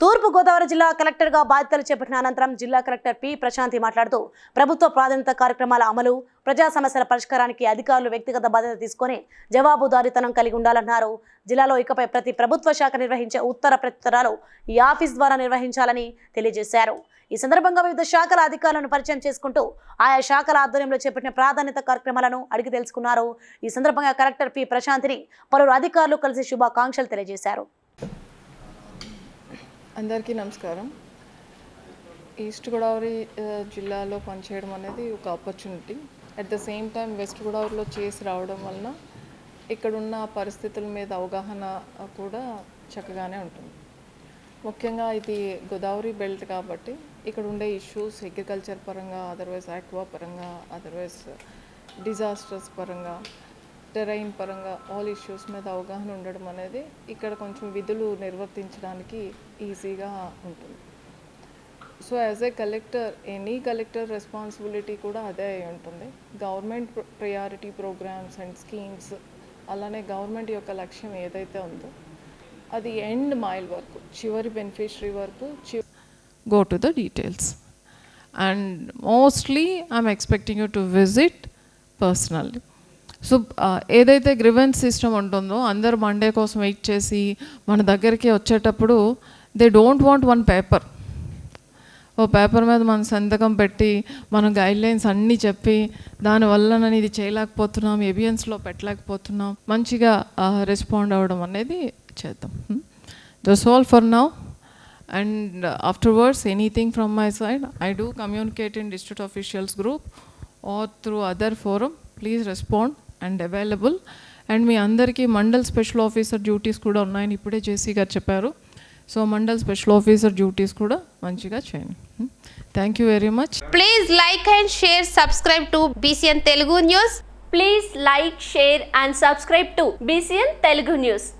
తూర్పుగోదావరి జిల్లా కలెక్టర్గా బాధ్యతలు చేపట్టిన అనంతరం జిల్లా కలెక్టర్ పి. ప్రశాంతి మాట్లాడుతూ ప్రభుత్వ ప్రాధాన్యత కార్యక్రమాల అమలు ప్రజా సమస్యల పరిష్కారానికి అధికారులు వ్యక్తిగత బాధ్యత తీసుకొని జవాబుదారీతనం కలిగి ఉండాలన్నారు. జిల్లాలో ఇకపై ప్రతి ప్రభుత్వ శాఖ నిర్వహించే ఉత్తర ప్రత్యుత్తరాలు ఈ ఆఫీస్ ద్వారా నిర్వహించాలని తెలియజేశారు. ఈ సందర్భంగా వివిధ శాఖల అధికారులను పరిచయం చేసుకుంటూ ఆయా శాఖల ఆధ్వర్యంలో చేపట్టిన ప్రాధాన్యత కార్యక్రమాలను అడిగి తెలుసుకున్నారు. ఈ సందర్భంగా కలెక్టర్ పి. ప్రశాంతిని పలువురు అధికారులు కలిసి శుభాకాంక్షలు తెలియజేశారు. అందరికీ నమస్కారం. ఈస్ట్ గోదావరి జిల్లాలో పనిచేయడం అనేది ఒక opportunity at the same time west గోదావరిలో చేసి రావడం వలన ఇక్కడున్న పరిస్థితుల మీద అవగాహన కూడా చక్కగానే ఉంటుంది. ముఖ్యంగా ఇది గోదావరి బెల్ట్ కాబట్టి ఇక్కడ ఉండే ఇష్యూస్ అగ్రికల్చర్ పరంగా అదర్వైజ్ ఆక్వా పరంగా అదర్వైజ్ డిజాస్టర్స్ పరంగా టెరైన్ పరంగా ఆల్ ఇష్యూస్ మీద అవగాహన ఉండడం అనేది ఇక్కడ కొంచెం విధులు నిర్వర్తించడానికి ఈజీగా ఉంటుంది. So as a collector any collector responsibility కూడా అదే అయి ఉంటుంది. Government priority programmes and schemes అలానే గవర్నమెంట్ యొక్క లక్ష్యం ఏదైతే ఉందో అది ఎండ్ మైల్ వరకు చివరి బెనిఫిషరీ వరకు go to the details and mostly I'm expecting you to visit personally so uh, ఏదైతే గ్రివెన్స్ సిస్టమ్ ఉంటుందో అందరు మండే కోసం వెయిట్ చేసి మన దగ్గరికి వచ్చేటప్పుడు they don't want one paper oh paper మీద మన సంతకం పెట్టి మన గైడ్లైన్స్ అన్నీ చెప్పి దానివల్ల నేను ఇది చేయలేకపోతున్నాం ఏబియన్స్లో పెట్టలేకపోతున్నాం మంచిగా రెస్పాండ్ అవ్వడం అనేది చేద్దాం. Thus all for now and afterwards anything from my side I do communicate in district officials group or through other forum please respond and available. And మీ అందరికీ మండల్ స్పెషల్ ఆఫీసర్ డ్యూటీస్ కూడా ఉన్నాయని ఇప్పుడే జేసీ గారు చెప్పారు. So mandal special officer duties కూడా మంచిగా చేయండి. Thank you very much. Please like and share subscribe to BCN Telugu news please like share and subscribe to BCN Telugu news